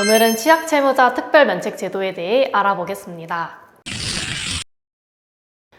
오늘은 취약 채무자 특별 면책 제도에 대해 알아보겠습니다.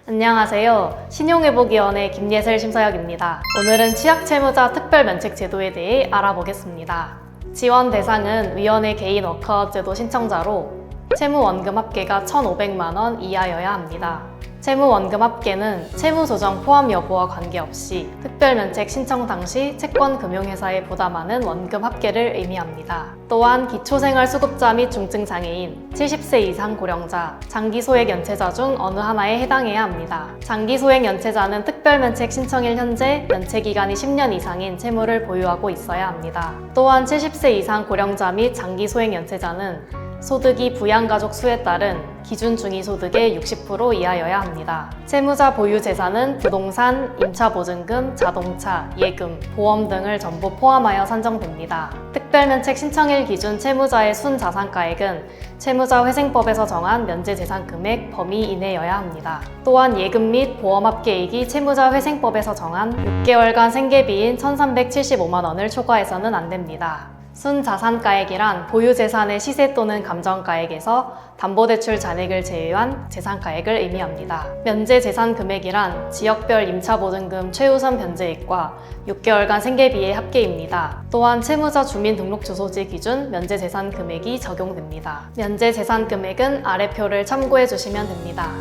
안녕하세요. 신용회복위원회 김예슬 심사역입니다. 오늘은 취약 채무자 특별 면책 제도에 대해 알아보겠습니다. 지원 대상은 위원회 개인 워크아웃 제도 신청자로 채무 원금 합계가 1,500만 원 이하여야 합니다. 채무원금 합계는 채무조정 포함 여부와 관계없이 특별면책 신청 당시 채권금융회사에 부담하는 원금 합계를 의미합니다. 또한 기초생활수급자 및 중증장애인, 70세 이상 고령자, 장기소액 연체자 중 어느 하나에 해당해야 합니다. 장기소액 연체자는 특별면책 신청일 현재 면책기간이 10년 이상인 채무를 보유하고 있어야 합니다. 또한 70세 이상 고령자 및 장기소액 연체자는 소득이 부양가족 수에 따른 기준 중위소득의 60% 이하여야 합니다. 채무자 보유 재산은 부동산, 임차보증금, 자동차, 예금, 보험 등을 전부 포함하여 산정됩니다. 특별면책 신청일 기준 채무자의 순자산가액은 채무자 회생법에서 정한 면제재산 금액 범위 이내여야 합니다. 또한 예금 및 보험 합계액이 채무자 회생법에서 정한 6개월간 생계비인 1,375만 원을 초과해서는 안 됩니다. 순자산가액이란 보유재산의 시세 또는 감정가액에서 담보대출 잔액을 제외한 재산가액을 의미합니다. 면제재산 금액이란 지역별 임차보증금 최우선 변제액과 6개월간 생계비의 합계입니다. 또한 채무자 주민등록주소지 기준 면제재산 금액이 적용됩니다. 면제재산 금액은 아래 표를 참고해 주시면 됩니다.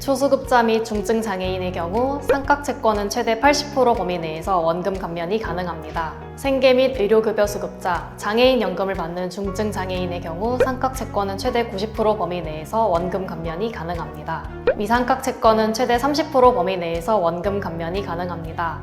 초수급자 및 중증 장애인의 경우 삼각채권은 최대 80% 범위 내에서 원금 감면이 가능합니다. 생계 및 의료급여 수급자, 장애인 연금을 받는 중증 장애인의 경우 삼각채권은 최대 90% 범위 내에서 원금 감면이 가능합니다. 미삼각채권은 최대 30% 범위 내에서 원금 감면이 가능합니다.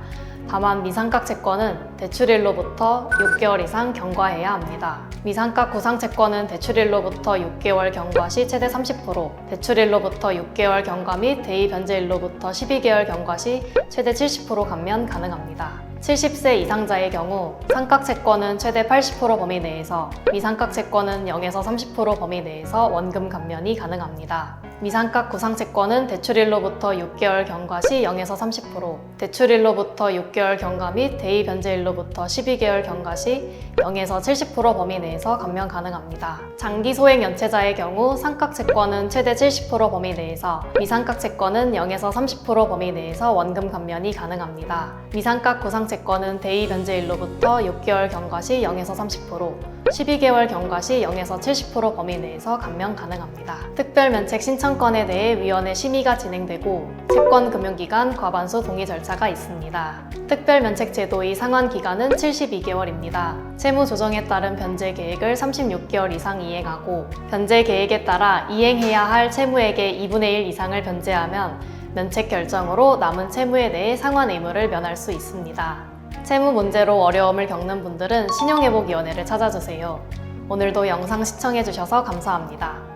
다만 미상각 채권은 대출일로부터 6개월 이상 경과해야 합니다. 미상각 구상 채권은 대출일로부터 6개월 경과 시 최대 30%, 대출일로부터 6개월 경과 및 대의 변제일로부터 12개월 경과 시 최대 70% 감면 가능합니다. 70세 이상자의 경우 상각 채권은 최대 80% 범위 내에서 미상각 채권은 0에서 30% 범위 내에서 원금 감면이 가능합니다. 미상각 구상 채권은 대출일로부터 6개월 경과 시 0에서 30%, 대출일로부터 6개월 경과 및 대의 변제일로부터 12개월 경과 시 0에서 70% 범위 내에서 감면 가능합니다. 장기 소액 연체자의 경우 상각 채권은 최대 70% 범위 내에서 미상각 채권은 0에서 30% 범위 내에서 원금 감면이 가능합니다. 미상각 구상 채권은 대의 변제일로부터 6개월 경과 시 0에서 30%, 12개월 경과 시 0에서 70% 범위 내에서 감면 가능합니다. 특별 면책 신청 권에 대해 위원회 심의가 진행되고 채권금융기관 과반수 동의 절차가 있습니다. 특별면책 제도의 상환 기간은 72개월입니다. 채무 조정에 따른 변제 계획을 36개월 이상 이행하고 변제 계획에 따라 이행해야 할 채무액의 2분의 1 이상을 변제하면 면책 결정으로 남은 채무에 대해 상환 의무를 면할 수 있습니다. 채무 문제로 어려움을 겪는 분들은 신용회복위원회를 찾아주세요. 오늘도 영상 시청해주셔서 감사합니다.